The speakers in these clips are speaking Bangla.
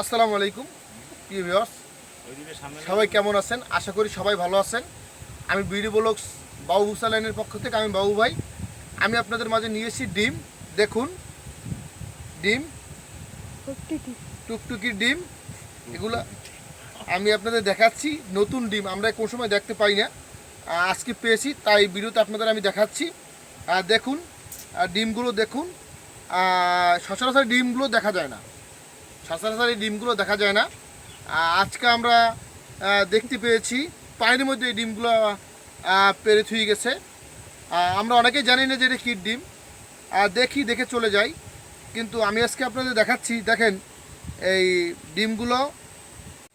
আসসালামু আলাইকুম, প্রিয় ভিউয়ার্স সবাই কেমন আছেন? আশা করি সবাই ভালো আছেন। আমি বিডি ব্লগস বাবু হুসালাইনের পক্ষ থেকে আমি বাবু ভাই। আমি আপনাদের মাঝে নিয়ে এসেছি ডিম। দেখুন, ডিম। টুকটুকির ডিম। এগুলো আমি আপনাদের দেখাচ্ছি, নতুন ডিম। আমরা কোন সময় দেখতে পাই না। আজকে পেয়েছি, তাই ভিডিওতে আপনাদের আমি দেখাচ্ছি। দেখুন ডিমগুলো দেখুন। সচরাচর ডিমগুলো দেখা যায় না। সচরাচর এই ডিমগুলো দেখা যায় না। আজকে আমরা দেখতে পেয়েছি পানির মধ্যে এই ডিমগুলো পেরে থুয়ে গেছে। আমরা অনেকেই জানি না যে এটা কীট ডিম। আহ, দেখি দেখে চলে যাই। কিন্তু আমি আজকে আপনাদের দেখাচ্ছি দেখেন এই ডিমগুলো।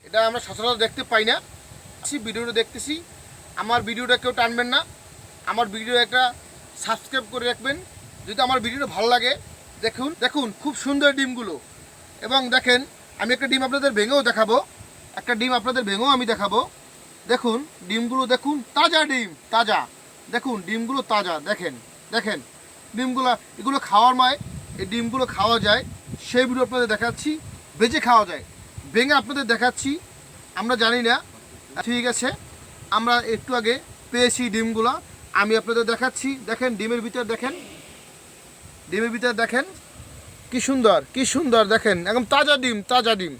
এটা আমরা সচরাচর দেখতে পাই না। ভিডিওটা দেখতেছি। আমার ভিডিওটা কেউ টানবেন না। আমার ভিডিও একটা সাবস্ক্রাইব করে রাখবেন। যদি আমার ভিডিওটা ভালো লাগে দেখুন দেখুন খুব সুন্দর ডিমগুলো। এবং দেখেন, আমি একটা ডিম আপনাদের ভেঙেও দেখাবো। একটা ডিম আপনাদের ভেঙেও আমি দেখাবো। দেখুন, ডিমগুলো দেখুন, তাজা ডিম, তাজা। দেখুন, ডিমগুলো তাজা, দেখেন দেখেন। ডিমগুলো, এগুলো খাওয়ার মায়, এই ডিমগুলো খাওয়া যায়। সেই ভিডিও আপনাদের দেখাচ্ছি, ভেজে খাওয়া যায়। ভেঙে আপনাদের দেখাচ্ছি, আমরা জানি না। ঠিক আছে, আমরা একটু আগে পেয়েছি ডিমগুলো। আমি আপনাদের দেখাচ্ছি, দেখেন, ডিমের ভিতর দেখেন। ডিমের ভিতর দেখেন। কি সুন্দর কি সুন্দর, দেখেন, একদম তাজা ডিম তাজা ডিম।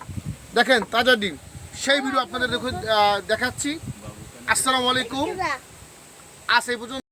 দেখেন, তাজা ডিম। সেই ভিডিও আপনাদের দেখাচ্ছি। আসসালামু আলাইকুম। আজ এই পর্যন্ত